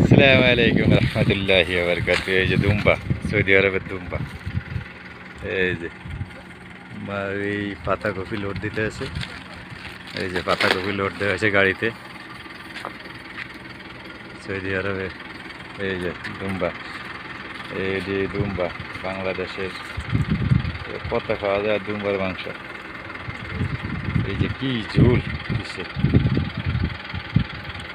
আসসালামু আলাইকুম রহমতুল্লাহ বরকাত এই যে দুম্বা সৌদি আরবের দুম্বা এই যে এই পাতাকপি লোড দিতে আছে। এই যে পাতাকপি লোড দেওয়া হয়েছে গাড়িতে। সৌদি আরবে এই যে দুম্বা এই যে দুম্বা বাংলাদেশের কত খাওয়া যায় দুম্বার মাংস? এই যে কি ঝুল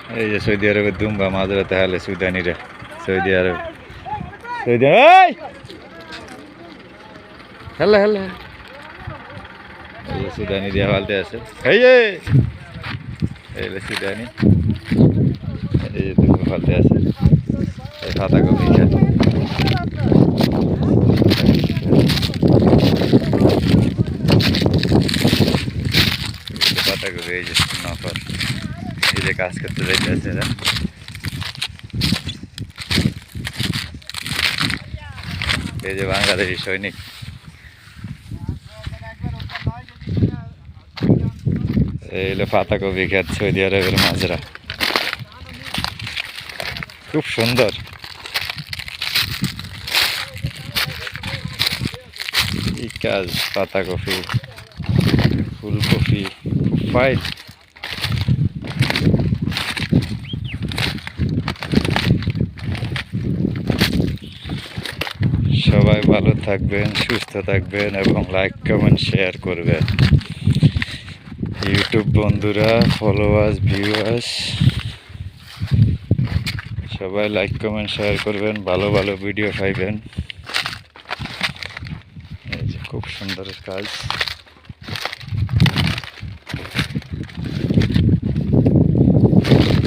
এই যে সৌদি আরবের দুম্বা মাঝরাতে হালে সুদানিরা সৌদি আরব সৌদি এই হেলা হেলা এই যে সুদানি দিয়ে হালতে আছে এই যে এই যে সুদানি এই যে দুম্বা ফালতে আছে এই ফাতা কপি পাতা কপি এই যে নফর যে কাজ করতে যাইতেছে এরা এই যে বাংলাদেশি সৈনিক এই হলো পাতাকপি খেত সৌদি আরবের মাজরা খুব সুন্দর কাজ পাতাকপি ফুলকপি ফাইল সবাই ভালো থাকবেন, সুস্থ থাকবেন এবং লাইক কমেন্ট শেয়ার করবেন। ইউটিউব বন্ধুরা ফলোয়ার্স ভিউয়ার্স সবাই লাইক কমেন্ট শেয়ার করবেন, ভালো ভালো ভিডিও পাইবেন। খুব সুন্দর কাজ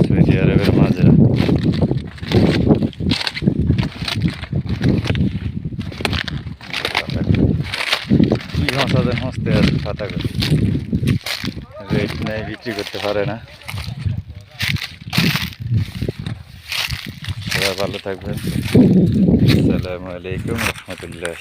সৌদি আরবের মাজরা কি হাসাতে হাসতে আছে পাতা করে। রেট নেই, বিক্রি করতে পারে না। সবাই ভালো থাকবেন। আসসালামু আলাইকুম রহমতুল্লাহ